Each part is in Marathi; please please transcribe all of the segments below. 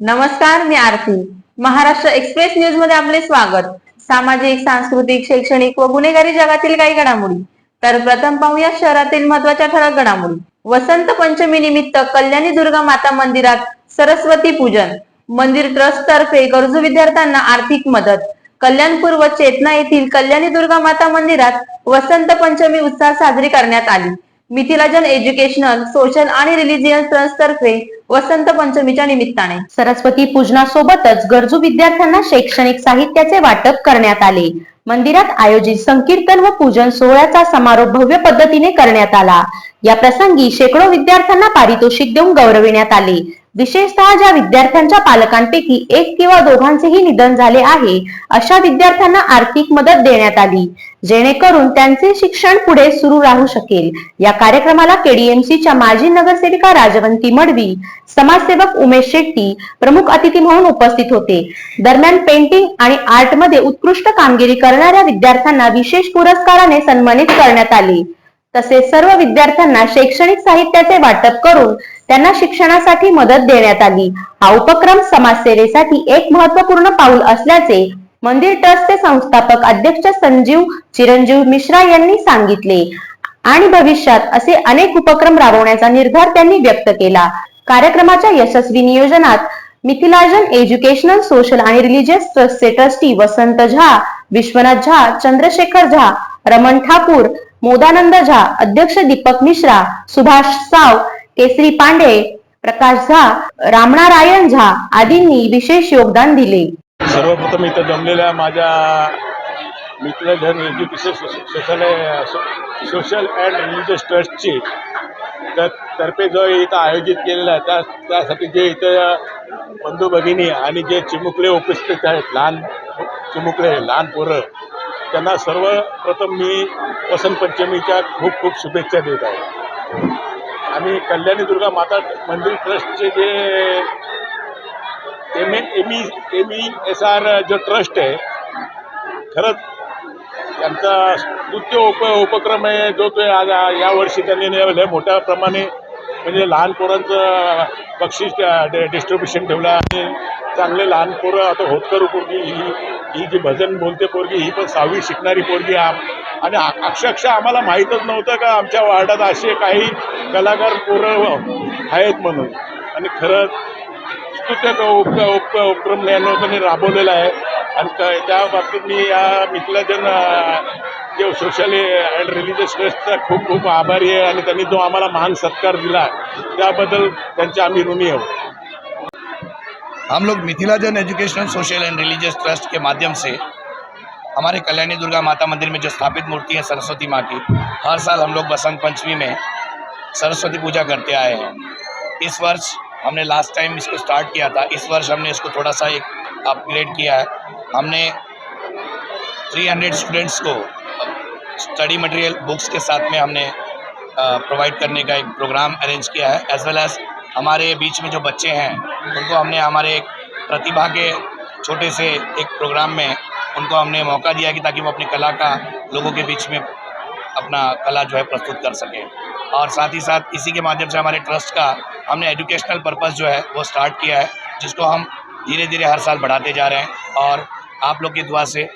नमस्कार मी आरती. महाराष्ट्र एक्सप्रेस न्यूजमध्ये आपले स्वागत. सामाजिक सांस्कृतिक शैक्षणिक व गुन्हेगारी जगातील काही घडामोडी. तर प्रथम पाहूया शहरातील महत्त्वाच्या ठळक घडामोडी. वसंत पंचमी निमित्त कल्याणी दुर्गा माता मंदिरात सरस्वती पूजन. मंदिर ट्रस्ट तर्फे गरजू विद्यार्थ्यांना आर्थिक मदत. कल्याणपूर व चेतना येथील कल्याणी दुर्गा माता मंदिरात वसंत पंचमी उत्साह साजरी करण्यात आली. मिथिलाजन एज्युकेशनल सोशल आणि रिलिजियन ट्रस्ट तर्फे वसंत पंचमीच्या निमित्ताने. सरस्वती पूजनासोबतच गरजू विद्यार्थ्यांना शैक्षणिक साहित्याचे वाटप करण्यात आले. मंदिरात आयोजित संकीर्तन व पूजन सोहळ्याचा समारोप भव्य पद्धतीने करण्यात आला. या प्रसंगी शेकडो विद्यार्थ्यांना पारितोषिक देऊन गौरविण्यात आले. विशेषतः ज्या विद्यार्थ्यांच्या पालकांपैकी एक किंवा दोघांचेही निधन झाले आहे अशा विद्यार्थ्यांना आर्थिक मदत देण्यात आली. जेणेकरून त्यांचे शिक्षण पुढे सुरू राहू शकेल. या कार्यक्रमाला केडीएमसीच्या माजी नगरसेविका राजवंती मडवी समाजसेवक उमेश शेट्टी प्रमुख अतिथी म्हणून उपस्थित होते. दरम्यान पेंटिंग आणि आर्टमध्ये उत्कृष्ट कामगिरी करणाऱ्या विद्यार्थ्यांना विशेष पुरस्काराने सन्मानित करण्यात आले. तसेच सर्व विद्यार्थ्यांना शैक्षणिक साहित्याचे वाटप करून त्यांना शिक्षणासाठी मदत देण्यात आली. हा उपक्रम समाजसेवेसाठी एक महत्त्वपूर्ण पाऊल असल्याचे मंदिर ट्रस्टचे संस्थापक अध्यक्ष संजीव चिरंजीव मिश्रा यांनी सांगितले. आणि भविष्यात असे अनेक उपक्रम राबवण्याचा निर्धार त्यांनी व्यक्त केला. कार्यक्रमाच्या यशस्वी नियोजनात मिथिलाजन एज्युकेशनल सोशल आणि रिलिजियस ट्रस्टचे ट्रस्टी वसंत झा विश्वनाथ झा चंद्रशेखर झा रमण ठाकूर मोदानंद झा अध्यक्ष दीपक मिश्रा सुभाष साव केसरी पांडे प्रकाश झा रामनारायण झा आदींनी विशेष योगदान दिले. सर्वप्रथम इथं जमलेल्या माझ्या मित्रजन education social social and religious ट्रस्टची तर्फे जो इथं आयोजित केलेला आहे त्या त्यासाठी जे इथं बंधू भगिनी आणि जे चिमुकले उपस्थित आहेत लहान चिमुकले लहान पोरं त्यांना सर्वप्रथम मी वसंत पंचमीच्या खूप खूप शुभेच्छा देत आहे. आम्ही कल्याणी दुर्गा माता मंदिर ट्रस्टचे जे M M E M E S R जो ट्रस्ट आहे खरंच त्यांचा स्तुत्य उप उपक्रम आहे जो तो आज यावर्षी त्यांनी लय मोठ्या प्रमाणे म्हणजे लहान पोरांचं बक्षीस डिस्ट्रीब्युशन ठेवलं आणि चांगले लहान पोरं आता होतकरू पोरगी ही ही जी भजन बोलते पोरगी ही पण सहावी शिकणारी पोरगी आम आणि अक्षरशः आम्हाला माहीतच नव्हतं का आमच्या वार्डात असे काही कलाकार पोरं आहेत म्हणून. आणि खरंच स्तुत्य उप उप उपक्रम या लोकांनी राबवलेला आहे. आणि त्या बाबतीत मी या मिथिलाजन अ, जे सोशल अँड रिलिजियस ट्रस्टचा खूप खूप आभारी आहे. आणि त्यांनी जो आम्हाला महान सत्कार दिला त्याबद्दल त्यांचे आम्ही ऋणी आहोत. हम लोग Mithilajan educational social and religious trust के माध्यम से हमारे कल्याणी दुर्गा माता मंदिर में जो स्थापित मूर्ति है सरस्वती माँ की हर साल हम लोग बसंत पंचमी में सरस्वती पूजा करते आए हैं। इस वर्ष हमने लास्ट टाइम इसको स्टार्ट किया था। इस वर्ष हमने इसको थोड़ा सा एक अपग्रेड किया है। हमने 300 स्टूडेंट्स को स्टडी मटेरियल बुक्स के साथ में हमने प्रोवाइड करने का एक प्रोग्राम अरेंज किया है। एज वेल एज हमारे बीच में जो बच्चे हैं, उनको हमने हमारे एक प्रतिभा के छोटे से एक प्रोग्राम में उनको हमने मौका दिया कि ताकि वो अपनी कला का लोगों के बीच में अपना कला जो है प्रस्तुत कर सकें। और साथ ही साथ इसी के माध्यम से हमारे ट्रस्ट का हमने एजुकेशनल पर्पस जो है वो स्टार्ट किया है, जिसको हम धीरे धीरे हर साल बढ़ाते जा रहे हैं और आप लोग की दुआ से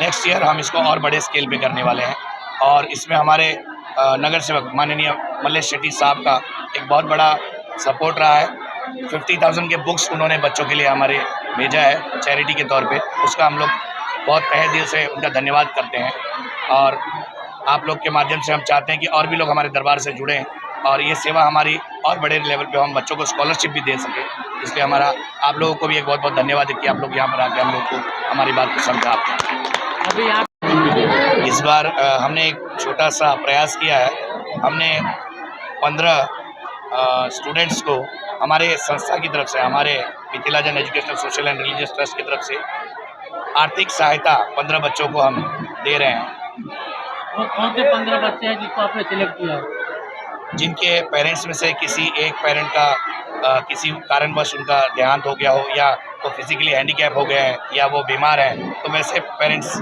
नेक्स्ट ईयर हम इसको और बड़े स्केल पे करने वाले हैं। और इसमें हमारे नगर सेवक माननीय मल्लेश शेट्टी साहब का एक बहुत बड़ा सपोर्ट रहा है। फिफ्टी थाउज़ेंड के बुक्स उन्होंने बच्चों के लिए हमारे भेजा है चैरिटी के तौर पे। उसका हम लोग बहुत तहे दिल से उनका धन्यवाद करते हैं। और आप लोग के माध्यम से हम चाहते हैं कि और भी लोग हमारे दरबार से जुड़ें और ये सेवा हमारी और बड़े लेवल पे हम बच्चों को स्कॉलरशिप भी दे सकें। इसलिए हमारा आप लोगों को भी एक बहुत बहुत धन्यवाद है कि आप लोग यहाँ पर आके हम लोग को हमारी बात को समझा आपने इस बार हमने एक छोटा सा प्रयास किया है। हमने पंद्रह स्टूडेंट्स को हमारे संस्था की तरफ़ से हमारे Mithilajan educational social and religious trust की तरफ़ से आर्थिक सहायता पंद्रह बच्चों को हम दे रहे हैं। वो कौन से पंद्रह बच्चे हैं जिसको आपने सिलेक्ट किया है? जिनके पेरेंट्स में से किसी एक पेरेंट का अ, किसी कारणवश उनका देहांत हो गया हो या वो फिजिकली हैंडीकैप हो गए हैं या वो बीमार हैं तो वैसे पेरेंट्स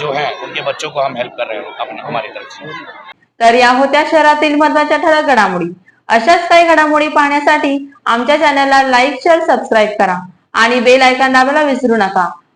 जो हैं उनके बच्चों को हम हेल्प कर रहे हैं अपने हमारी तरफ से। तर या होत्या शहरातील महत्त्वाच्या ठळक घडामोडी. अशाच काही घडामोडी पाहण्यासाठी आमच्या चॅनलला लाईक शेअर सबस्क्राईब करा आणि बेल आयकॉन दाबायला विसरू नका.